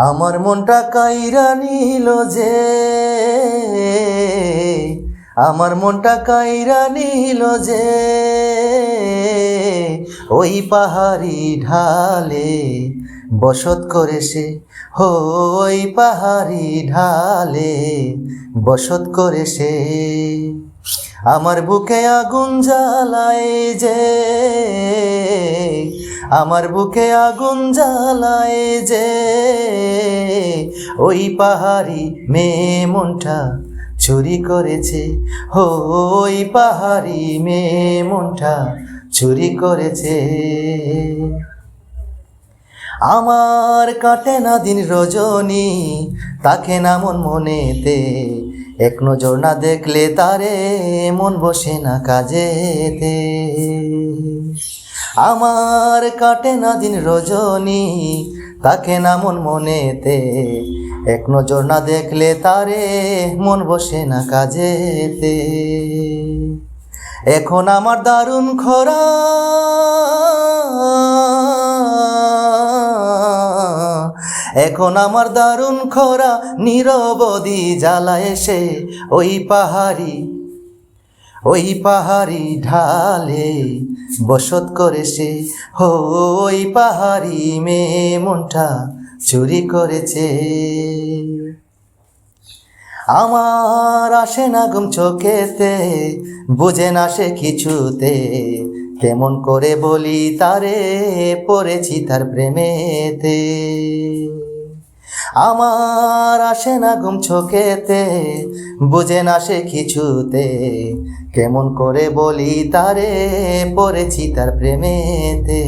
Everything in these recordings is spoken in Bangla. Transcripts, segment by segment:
আমার মনটা কাইরা নিল যে, আমার মনটা কাইরা নিল যে, ওই পাহাড়ি ঢালে বসত করে সে, ওই পাহাড়ি ঢালে বসত করে সে। আমার বুকে আগুন জ্বালায় যে আমার বুকে আগুন জ্বালায় যে ওই পাহাড়ি মেয়ে মনটা চুরি করেছে। হো ওই পাহাড়ি মেয়ে মনটা চুরি করেছে। আমার কাটে না দিন রজনী, তাকে না মন মনেতে। এক নজর না দেখলে তারে মন বসে না কাজেতে। আমার কাটে না দিন রজনী, তাকে না মন মনেতে। এক নজর না দেখলে তারে মন বসে না কাজেতে। এখন আমার দারুণ খরা, এখন আমার দারুণ খরা নিরবধি জ্বালা এসে ওই পাহাড়ি ওই পাহাড়ি ঢালে বসত করেছে ওই পাহাড়ি মেয়ে মনটা চুরি করেছে। আমার আসে না ঘুম চোখেতে, বুঝে না সে কিছুতে। কেমন করে বলি তারে, পড়েছি তার প্রেমেতে। আমার আসে না ঘুম চোখেতে বুঝে না সে কিছুতে। কেমন করে বলি তারে, পড়েছি তার প্রেমেতে।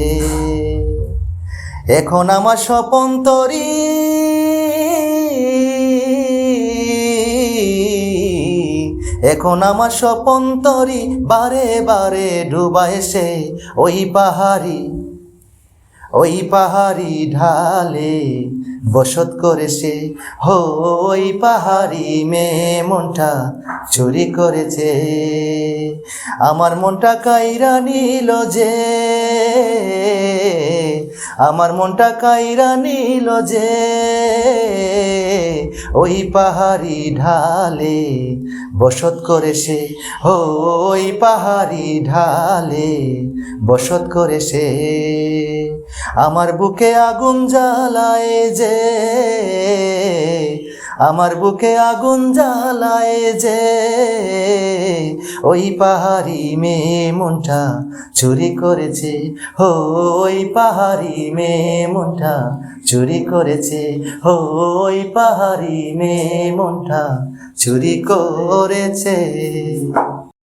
এখন আমার স্বপন তরী, এখন আমার স্বপন তরি, বারে বারে ডুবা সে ওই পাহাড়ি ওই পাহাড়ি ঢালে। বসত করেছে। ওই পাহাড়ি মেয়ে মনটা চুরি করেছে। আমার মনটা কাইরা নিল যে। আমার মনটা কাইরা নিল যে, ওই পাহাড়ি ঢালে বসত করেছে হো ওই পাহাড়ি ঢালে বসত করেছে। আমার বুকে আগুন জ্বালায় যে, আমার বুকে আগুন জ্বালায় যে ওই পাহাড়ি মেয়ে মনটা চুরি করেছে। হো, ওই পাহাড়ি মেয়ে মনটা চুরি করেছে। হো, ওই পাহাড়ি মেয়ে মনটা চুরি করেছে।